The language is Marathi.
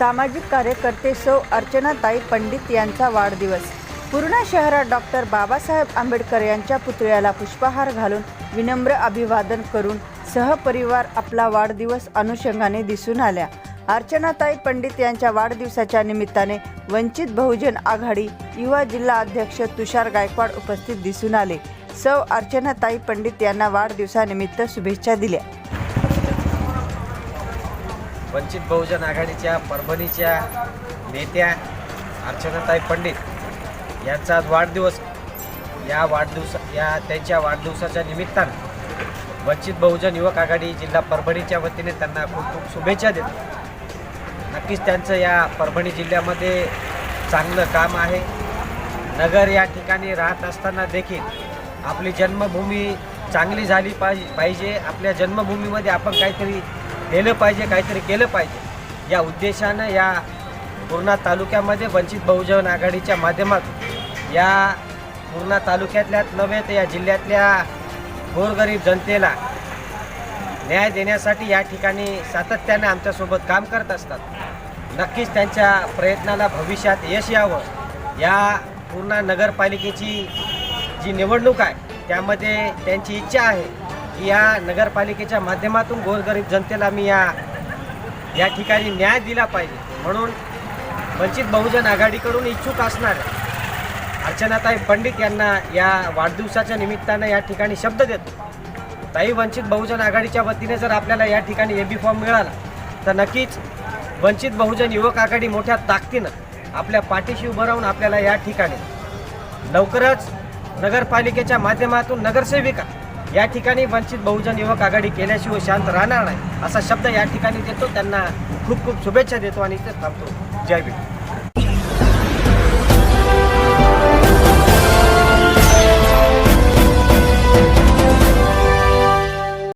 सामाजिक कार्यकर्ते सौ अर्चनाताई पंडित यांचा वाढदिवस. पूर्णा शहरात डॉक्टर बाबासाहेब आंबेडकर यांच्या पुतळ्याला पुष्पहार घालून विनम्र अभिवादन करून सहपरिवार आपला वाढदिवस अनुषंगाने दिसून आल्या. अर्चनाताई पंडित यांच्या वाढदिवसाच्या निमित्ताने वंचित बहुजन आघाडी युवा जिल्हा अध्यक्ष तुषार गायकवाड उपस्थित दिसून आले. सौ अर्चनाताई पंडित यांना वाढदिवसानिमित्त शुभेच्छा दिल्या. वंचित बहुजन आघाडीच्या परभणीच्या नेत्या अर्चनाताई पंडित यांचा आज वाढदिवस या वाढदिवसा या त्यांच्या वाढदिवसाच्या निमित्तानं वंचित बहुजन युवक आघाडी जिल्हा परभणीच्या वतीने त्यांना खूप खूप शुभेच्छा देतो. नक्कीच त्यांचं या परभणी जिल्ह्यामध्ये चांगलं काम आहे. नगर या ठिकाणी राहत असताना देखील आपली जन्मभूमी चांगली झाली पाहिजे पाहिजे. आपल्या जन्मभूमीमध्ये आपण काहीतरी नेलं पाहिजे काहीतरी केलं पाहिजे. या उद्देशानं या पूर्णा तालुक्यामध्ये वंचित बहुजन आघाडीच्या माध्यमातून या पूर्णा तालुक्यातल्याच नव्हे तर या जिल्ह्यातल्या गोरगरीब जनतेला न्याय देण्यासाठी या ठिकाणी सातत्याने आमच्यासोबत काम करत असतात. नक्कीच त्यांच्या प्रयत्नाला भविष्यात यश यावं. या पूर्णा नगरपालिकेची जी निवडणूक आहे त्यामध्ये त्यांची इच्छा आहे. या नगरपालिकेच्या माध्यमातून गोरगरीब जनतेला मी या या ठिकाणी न्याय दिला पाहिजे. म्हणून वंचित बहुजन आघाडीकडून इच्छुक असणार अर्चनाताई पंडित यांना या वाढदिवसाच्या निमित्तानं या ठिकाणी शब्द देतो. ताई वंचित बहुजन आघाडीच्या वतीने जर आपल्याला या ठिकाणी ए बी फॉर्म मिळाला तर नक्कीच वंचित बहुजन युवक आघाडी मोठ्या ताकदीनं आपल्या पाठीशी उभं राहून आपल्याला या ठिकाणी लवकरच नगरपालिकेच्या माध्यमातून नगरसेविका या ठिकाणी वंचित बहुजन युवक आघाडी केल्याशिवाय शांत राहणार नाही असा शब्द या ठिकाणी देतो. त्यांना खूप खूप शुभेच्छा देतो आणि इथे थांबतो. जय भीम.